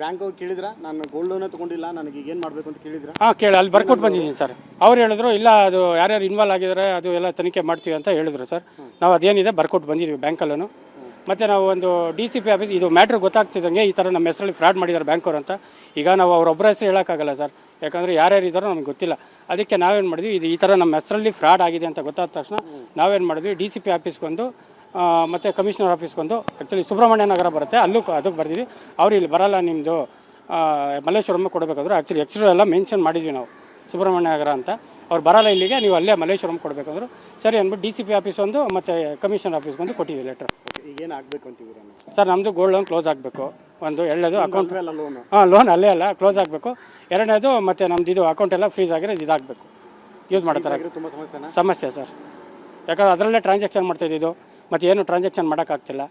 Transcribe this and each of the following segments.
Bank ಅವ್ರು ಕೇಳಿದ್ರ? ನಾನು ಗೋಲ್ಡ್ ಲೋನ್ ತಗೊಂಡಿಲ್ಲ ನನಗೆ ಏನು ಮಾಡಬೇಕು ಅಂತ ಕೇಳಿದ್ರ? ಹಾಂ ಕೇಳಿ ಅಲ್ಲಿ ಬರ್ಕೊಟ್ಟು ಬಂದಿದ್ದೀನಿ ಸರ್. ಅವ್ರು ಹೇಳಿದ್ರು ಇಲ್ಲ ಅದು ಯಾರ್ಯಾರು ಇನ್ವಾಲ್ವ್ ಆಗಿದ್ದಾರೆ ಅದು ಎಲ್ಲ ತನಿಖೆ ಮಾಡ್ತೀವಿ ಅಂತ ಹೇಳಿದ್ರು ಸರ್. ನಾವು ಅದೇನಿದೆ ಬರ್ಕೊಟ್ಟು ಬಂದಿದ್ದೀವಿ ಬ್ಯಾಂಕಲ್ಲೂ ಮತ್ತು ನಾವು ಒಂದು ಡಿ ಸಿ ಪಿ ಆಫೀಸ್ ಇದು ಮ್ಯಾಟ್ರ್ ಗೊತ್ತಾಗ್ತಿದ್ದಂಗೆ ಈ ಥರ ನಮ್ಮ ಹೆಸರಲ್ಲಿ ಫ್ರಾಡ್ ಮಾಡಿದ್ದಾರೆ ಬ್ಯಾಂಕವ್ರು ಅಂತ. ಈಗ ನಾವು ಅವ್ರೊಬ್ಬರ ಹೆಸರು ಹೇಳೋಕ್ಕಾಗಲ್ಲ ಸರ್. ಯಾಕಂದರೆ ಯಾರ್ಯಾರು ಇದ್ದಾರೋ ನಮ್ಗೆ ಗೊತ್ತಿಲ್ಲ. ಅದಕ್ಕೆ ನಾವೇನು ಮಾಡಿದ್ವಿ ಇದು ಈ ಥರ ನಮ್ಮ ಹೆಸರಲ್ಲಿ ಫ್ರಾಡ್ ಆಗಿದೆ ಅಂತ ಗೊತ್ತಾದ ತಕ್ಷಣ ನಾವೇನು ಮಾಡಿದ್ವಿ ಡಿ ಸಿ ಪಿ ಆಫೀಸ್ಗೊಂದು ಮತ್ತೆ ಕಮಿಷನರ್ ಆಫೀಸ್ಗೊಂದು ಆ್ಯಕ್ಚುಲಿ ಸುಬ್ರಹ್ಮಣ್ಯ ನಗರ ಬರುತ್ತೆ ಅಲ್ಲೂ ಅದಕ್ಕೆ ಬರ್ತೀವಿ ಅವ್ರು ಇಲ್ಲಿ ಬರಲ್ಲ ನಿಮ್ಮದು ಮಲ್ಲೇಶ್ವರಮ್ಮ ಕೊಡಬೇಕಾದ್ರೆ. ಆ್ಯಕ್ಚುಲಿ ಎಕ್ಸ್ಟ್ರಾ ಎಲ್ಲ ಮೆನ್ಷನ್ ಮಾಡಿದ್ವಿ ನಾವು ಸುಬ್ರಹ್ಮಣ್ಯ ನಗರ ಅಂತ. ಅವ್ರು ಬರಲ್ಲ ಇಲ್ಲಿಗೆ ನೀವು ಅಲ್ಲೇ ಮಲ್ಲೇಶ್ವರಂ ಕೊಡಬೇಕಂದ್ರು. ಸರಿ ಅಂದ್ಬಿಟ್ಟು ಡಿ ಸಿ ಪಿ ಆಫೀಸ್ ಒಂದು ಮತ್ತು ಕಮಿಷನರ್ ಆಫೀಸ್ಗೊಂದು ಕೊಟ್ಟಿದ್ದೀವಿ ಲೆಟ್ರ್ ಏನು ಆಗಬೇಕು ಅಂತೀವಿ ಸರ್ ನಮ್ಮದು ಗೋಲ್ಡ್ ಲೋನ್ ಕ್ಲೋಸ್ ಆಗಬೇಕು. ಒಂದು ಎರಡನೇದು ಅಕೌಂಟ್ ಲೋನ್ ಲೋನು ಹಾಂ ಲೋನ್ ಅಲ್ಲೇ ಅಲ್ಲ ಕ್ಲೋಸ್ ಆಗಬೇಕು. ಎರಡನೇದು ಮತ್ತು ನಮ್ದು ಇದು ಅಕೌಂಟ್ ಎಲ್ಲ ಫ್ರೀಸ್ ಆಗಿರೋ ಇದಾಗಬೇಕು ಯೂಸ್ ಮಾಡ್ತಾರೆ ತುಂಬ ಸಮಸ್ಯೆ ಸರ್. ಯಾಕಂದ್ರೆ ಅದರಲ್ಲೇ ಟ್ರಾನ್ಸಾಕ್ಷನ್ ಮಾಡ್ತಾಯಿದ್ದು ಮತ್ತು ಏನು ಟ್ರಾನ್ಸಾಕ್ಷನ್ ಮಾಡೋಕ್ಕಾಗ್ತಿಲ್ಲ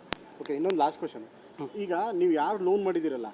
ಓಕೆ ಇನ್ನೊಂದು ಲಾಸ್ಟ್ ಕ್ವಶನ್ ಈಗ ನೀವು ಯಾರು ಲೋನ್ ಮಾಡಿದಿರಲ್ಲ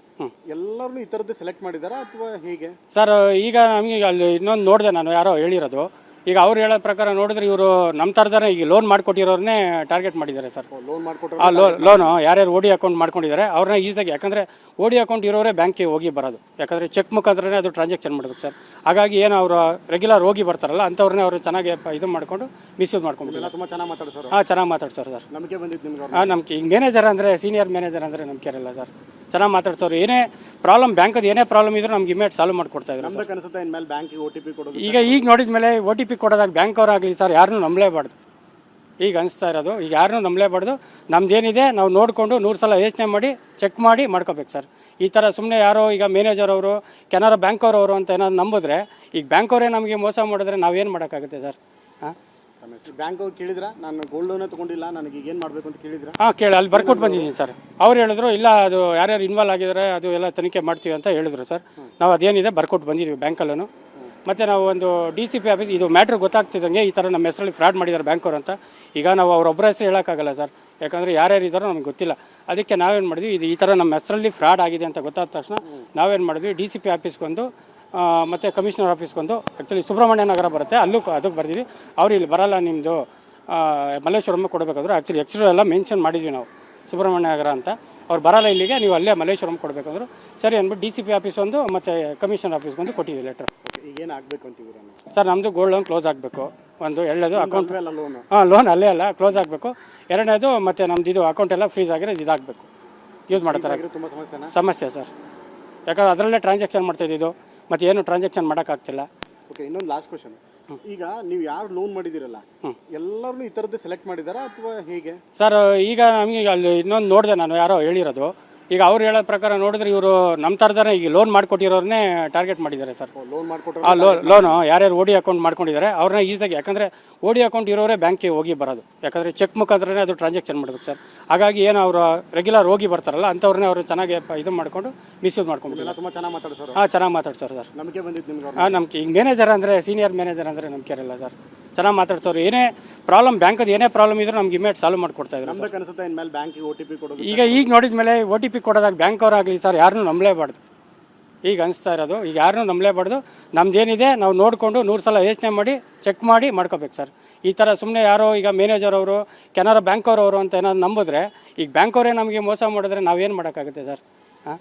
ಎಲ್ಲರೂ ಈ ಥರದ್ದು ಸೆಲೆಕ್ಟ್ ಮಾಡಿದಾರಾ ಅಥವಾ ಹೇಗೆ? ಸರ್ ಈಗ ನಮಗೆ ಅಲ್ಲಿ ಇನ್ನೊಂದು ನೋಡಿದೆ ನಾನು ಯಾರೋ ಹೇಳಿರೋದು. ಈಗ ಅವ್ರು ಹೇಳೋ ಪ್ರಕಾರ ನೋಡಿದ್ರೆ ಇವರು ನಮ್ಮ ಥರದಾನೆ ಈಗ ಲೋನ್ ಮಾಡಿಕೊಟ್ಟಿರೋರನ್ನೇ ಟಾರ್ಗೆಟ್ ಮಾಡಿದ್ದಾರೆ ಸರ್ ಲೋನ್ ಮಾಡಿಕೊಟ್ಟು ಆ ಲೋನು ಯಾರ್ಯಾರು ಓಡಿ ಅಕೌಂಟ್ ಮಾಡ್ಕೊಂಡಿದ್ದಾರೆ ಅವ್ರನ್ನ ಈಸಿಯಾಗಿ ಯಾಕಂದರೆ ಓಡಿ ಅಕೌಂಟ್ ಇರೋರೇ ಬ್ಯಾಂಕಿಗೆ ಹೋಗಿ ಬರೋದು. ಯಾಕಂದರೆ ಚೆಕ್ ಮುಖಾಂತರನೇ ಅದು ಟ್ರಾನ್ಸಾಕ್ಷನ್ ಮಾಡಬೇಕು ಸರ್ ಹಾಗಾಗಿ ಏನು ಅವರು ರೆಗ್ಯುಲರ್ ಹೋಗಿ ಬರ್ತಾರಲ್ಲ ಅಂಥವ್ರನ್ನೇ ಅವರು ಚೆನ್ನಾಗಿ ಇದು ಮಾಡಿಕೊಂಡು ಮಿಸ್ಯೂಸ್ ಮಾಡ್ಕೊಂಡ್ಬಿಟ್ಟಿದ್ದಾರೆ ತುಂಬ ಚೆನ್ನಾಗಿ ಮಾತಾಡ್ಸೋರು. ಹಾಂ ಚೆನ್ನಾಗಿ ಮಾತಾಡ್ತಾರೆ ಸರ್ ನಮಗೆ ಬಂದಿತ್ತು ನಿಮ್ಗೆ ಹಾಂ ನಮ್ಗೆ ಈಗ ಮ್ಯಾನೇಜರ್ ಅಂದರೆ ಸೀನಿಯರ್ ಮ್ಯಾನೇಜರ್ ಅಂದರೆ ನಂಬಿಕೆ ಇರಲ್ಲ ಸರ್ ಚೆನ್ನಾಗಿ ಮಾತಾಡ್ತವ್ರು ಏನೇ ಪ್ರಾಬ್ಲಮ್ ಬ್ಯಾಂಕದ ಏನೇ ಪ್ರಾಬ್ಲಮ್ ಇದ್ರೂ ನಮ್ಗೆ ಇಮೇಟ್ ಸಾಲ್ವ್ ಮಾಡಿಕೊಡ್ತಾ ಇದ್ರು ನಮ್ದಕ್ಕೆ ಅನ್ಸುತ್ತೆ ಇನ್ಮೇಲೆ ಬ್ಯಾಂಕಿಗೆ ಓ ಟಿ ಪಿ ಕೊಡೋದು ಈಗ ಈಗ ನೋಡಿದ ಮೇಲೆ ಒ ಟಿ ಪಿ ಕೊಡೋದಾಗ ಬ್ಯಾಂಕ್ ಅವರಾಗಲಿ ಸರ್ ಯಾರನ್ನೂ ನಂಬಲೇಬಾರ್ದು. ಈಗ ಅನಿಸ್ತಾ ಇರೋದು ಈಗ ಯಾರನ್ನೂ ನಂಬಲೇಬಾರ್ದು. ನಮ್ದೇನಿದೆ ನಾವು ನೋಡಿಕೊಂಡು ನೂರು ಸಲ ಯೋಚನೆ ಮಾಡಿ ಚೆಕ್ ಮಾಡಿ ಮಾಡ್ಕೋಬೇಕು ಸರ್. ಈ ಥರ ಸುಮ್ಮನೆ ಯಾರೋ ಈಗ ಮ್ಯಾನೇಜರ್ ಅವರು ಕೆನರಾ ಬ್ಯಾಂಕ್ ಅವರು ಅಂತ ಏನಾದ್ರು ನಂಬಿದ್ರೆ ಈಗ ಬ್ಯಾಂಕ್ ಅವರೇ ನಮಗೆ ಮೋಸ ಮಾಡಿದ್ರೆ ನಾವೇನು ಮಾಡೋಕ್ಕಾಗುತ್ತೆ ಸರ್? ಹಾಂ ಬ್ಯಾಂಕ್ ಅವ್ರು ಕೇಳಿದ್ರ? ನಾನು ಗೋಲ್ಡ್ ಲೋನ್ ತಗೊಂಡಿಲ್ಲ ನನಗೆ ಈಗ ಏನು ಮಾಡಬೇಕು ಅಂತ ಕೇಳಿದ್ರ? ಹಾಂ ಕೇಳಿ ಅಲ್ಲಿ ಬರ್ಕೊಟ್ಟು ಬಂದಿದ್ದೀನಿ ಸರ್. ಅವ್ರು ಹೇಳಿದ್ರು ಇಲ್ಲ ಅದು ಯಾರ್ಯಾರು ಇನ್ವಾಲ್ವ್ ಆಗಿದ್ದಾರೆ ಅದು ಎಲ್ಲ ತನಿಖೆ ಮಾಡ್ತೀವಿ ಅಂತ ಹೇಳಿದ್ರು ಸರ್. ನಾವು ಅದೇನಿದೆ ಬರ್ಕೊಟ್ಟು ಬಂದಿದ್ದೀವಿ ಬ್ಯಾಂಕಲ್ಲೂ ಮತ್ತು ನಾವು ಒಂದು ಡಿ ಸಿ ಪಿ ಆಫೀಸ್ ಇದು ಮ್ಯಾಟ್ರ್ ಗೊತ್ತಾಗ್ತಿದ್ದಂಗೆ ಈ ಥರ ನಮ್ಮ ಹೆಸರಲ್ಲಿ ಫ್ರಾಡ್ ಮಾಡಿದ್ದಾರೆ ಬ್ಯಾಂಕವ್ರು ಅಂತ. ಈಗ ನಾವು ಅವ್ರೊಬ್ಬರ ಹೆಸರು ಹೇಳೋಕ್ಕಾಗಲ್ಲ ಸರ್. ಯಾಕಂದರೆ ಯಾರ್ಯಾರು ಇದ್ದಾರೋ ನಮ್ಗೆ ಗೊತ್ತಿಲ್ಲ. ಅದಕ್ಕೆ ನಾವೇನು ಮಾಡಿದ್ವಿ ಇದು ಈ ಥರ ನಮ್ಮ ಹೆಸರಲ್ಲಿ ಫ್ರಾಡ್ ಆಗಿದೆ ಅಂತ ಗೊತ್ತಾದ ತಕ್ಷಣ ನಾವೇನು ಮಾಡಿದ್ವಿ ಡಿ ಸಿ ಪಿ ಆಫೀಸ್ಗೊಂದು ಮತ್ತೆ ಕಮಿಷನರ್ ಆಫೀಸ್ಗೊಂದು ಆ್ಯಕ್ಚುಲಿ ಸುಬ್ರಹ್ಮಣ್ಯ ನಗರ ಬರುತ್ತೆ. ಅಲ್ಲೂ ಅದಕ್ಕೆ ಬರ್ತೀವಿ ಅವ್ರು ಇಲ್ಲಿ ಬರಲ್ಲ ನಿಮ್ಮದು ಮಲ್ಲೇಶ್ವರಮ್ಮ ಕೊಡಬೇಕಾದ್ರೆ. ಆ್ಯಕ್ಚುಲಿ ಎಕ್ಸ್ಟ್ರಾ ಎಲ್ಲ ಮೆನ್ಷನ್ ಮಾಡಿದ್ವಿ ನಾವು ಸುಬ್ರಹ್ಮಣ್ಯ ನಗರ ಅಂತ. ಅವ್ರು ಬರಲ್ಲ ಇಲ್ಲಿಗೆ ನೀವು ಅಲ್ಲೇ ಮಲ್ಲೇಶ್ವರಂ ಕೊಡಬೇಕಂದ್ರು. ಸರಿ ಅಂದ್ಬಿಟ್ಟು ಡಿ ಸಿ ಪಿ ಆಫೀಸ್ ಒಂದು ಮತ್ತು ಕಮಿಷನರ್ ಆಫೀಸ್ಗೊಂದು ಕೊಟ್ಟಿದ್ವಿ ಲೆಟ್ರ್ ಈಗ ಏನು ಆಗಬೇಕು ಅಂತಿದ್ದೀರ ಸರ್ ನಮ್ಮದು ಗೋಲ್ಡ್ ಲೋನ್ ಕ್ಲೋಸ್ ಆಗಬೇಕು. ಒಂದು ಎರಡನೇದು ಅಕೌಂಟ್ ಲೋನು ಹಾಂ ಲೋನ್ ಅಲ್ಲೇ ಅಲ್ಲ ಕ್ಲೋಸ್ ಆಗಬೇಕು. ಎರಡನೇದು ಮತ್ತು ನಮ್ದು ಇದು ಅಕೌಂಟ್ ಎಲ್ಲ ಫ್ರೀಸ್ ಆಗಿರೋದು ಇದಾಗಬೇಕು. ಯೂಸ್ ಮಾಡ್ತಾರೆ ತುಂಬ ಸಮಸ್ಯೆನಾ? ಸಮಸ್ಯೆ ಸರ್. ಯಾಕಂದ್ರೆ ಅದರಲ್ಲೇ ಟ್ರಾನ್ಸಾಕ್ಷನ್ ಮಾಡ್ತಾಯಿದ್ದು ಮತ್ತು ಏನು ಟ್ರಾನ್ಸಾಕ್ಷನ್ ಮಾಡೋಕ್ಕಾಗ್ತಿಲ್ಲ ಓಕೆ ಇನ್ನೊಂದು ಲಾಸ್ಟ್ ಕ್ವಶನ್ ಈಗ ನೀವು ಯಾರು ಲೋನ್ ಮಾಡಿದಿರಲ್ಲ ಎಲ್ಲರೂ ಈ ಥರದ್ದು ಸೆಲೆಕ್ಟ್ ಮಾಡಿದಾರಾ ಅಥವಾ ಹೇಗೆ? ಸರ್ ಈಗ ನಮಗೆ ಅಲ್ಲಿ ಇನ್ನೊಂದು ನೋಡಿದೆ ನಾನು ಯಾರೋ ಹೇಳಿರೋದು. ಈಗ ಅವ್ರು ಹೇಳೋ ಪ್ರಕಾರ ನೋಡಿದ್ರೆ ಇವರು ನಮ್ಮ ಥರದಾನೆ ಈಗ ಲೋನ್ ಮಾಡಿಕೊಟ್ಟಿರೋರನ್ನೇ ಟಾರ್ಗೆಟ್ ಮಾಡಿದ್ದಾರೆ ಸರ್ ಲೋನ್ ಆ ಲೋ ಲೋನು ಯಾರ್ಯಾರು ಓಡಿ ಅಕೌಂಟ್ ಮಾಡ್ಕೊಂಡಿದ್ದಾರೆ ಅವ್ರನ್ನ ಈಸಿಯಾಗಿ ಯಾಕಂದರೆ ಓಡಿ ಅಕೌಂಟ್ ಇರೋರೇ ಬ್ಯಾಂಕಿಗೆ ಹೋಗಿ ಬರೋದು. ಯಾಕಂದರೆ ಚೆಕ್ ಮುಖಾಂತರನೇ ಅದು ಟ್ರಾನ್ಸಾಕ್ಷನ್ ಮಾಡಬೇಕು ಸರ್ ಹಾಗಾಗಿ ಏನು ಅವರು ರೆಗ್ಯುಲರ್ ಹೋಗಿ ಬರ್ತಾರಲ್ಲ ಅಂಥವ್ರನ್ನೇ ಅವರು ಚೆನ್ನಾಗಿ ಇದು ಮಾಡಿಕೊಂಡು ಮಿಸ್ಯೂಸ್ ಮಾಡ್ಕೊಂಡ್ಬಿಟ್ಟಿದ್ದಾರೆ. ತುಂಬ ಚೆನ್ನಾಗಿ ಮಾತಾಡ್ತಾರೆ ಹಾಂ ಚೆನ್ನಾಗಿ ಮಾತಾಡ್ತಾರೆ ಸರ್ ನಮಗೆ ಬಂದಿತ್ತು ನಿಮ್ಗೆ ಹಾಂ ನಮ್ಗೆ ಈಗ ಮ್ಯಾನೇಜರ್ ಅಂದರೆ ಸೀನಿಯರ್ ಮ್ಯಾನೇಜರ್ ಅಂದರೆ ನಂಬಿಕೆ ಇರಲ್ಲ ಸರ್ ಚೆನ್ನಾಗಿ ಮಾತಾಡ್ತವ್ರು ಏನೇ ಪ್ರಾಬ್ಲಮ್ ಬ್ಯಾಂಕದ ಏನೇ ಪ್ರಾಬ್ಲಮ್ ಇದ್ರೂ ನಮ್ಗೆ ಇಮೇಟ್ ಸಾಲ್ವ್ ಮಾಡಿಕೊಡ್ತಾ ನಮ್ದಕ್ಕೆ ಅನ್ಸುತ್ತೆ ಇನ್ಮೇಲೆ ಬ್ಯಾಂಕಿಗೆ ಓ ಟಿ ಪಿ ಕೊಡೋದು. ಈಗ ಈಗ ನೋಡಿದ ಮೇಲೆ ಓ ಟಿ ಪಿ ಕೊಡೋದಾಗ ಬ್ಯಾಂಕ್ ಅವರಾಗಲಿ ಸರ್ ಯಾರನ್ನೂ ನಂಬಲೇಬಾರ್ದು. ಈಗ ಅನಿಸ್ತಾ ಇರೋದು ಈಗ ಯಾರನ್ನೂ ನಂಬಲೇಬಾರ್ದು. ನಮ್ದೇನಿದೆ ನಾವು ನೋಡಿಕೊಂಡು ನೂರು ಸಲ ಯೋಚನೆ ಮಾಡಿ ಚೆಕ್ ಮಾಡಿ ಮಾಡ್ಕೋಬೇಕು ಸರ್. ಈ ಥರ ಸುಮ್ಮನೆ ಯಾರೋ ಈಗ ಮ್ಯಾನೇಜರ್ ಅವರು ಕೆನರಾ ಬ್ಯಾಂಕ್ ಅವರು ಅಂತ ಏನಾದ್ರು ನಂಬಿದ್ರೆ ಈಗ ಬ್ಯಾಂಕ್ ಅವರೇ ನಮಗೆ ಮೋಸ ಮಾಡಿದ್ರೆ ನಾವೇನು ಮಾಡೋಕ್ಕಾಗುತ್ತೆ ಸರ್? ಹಾಂ?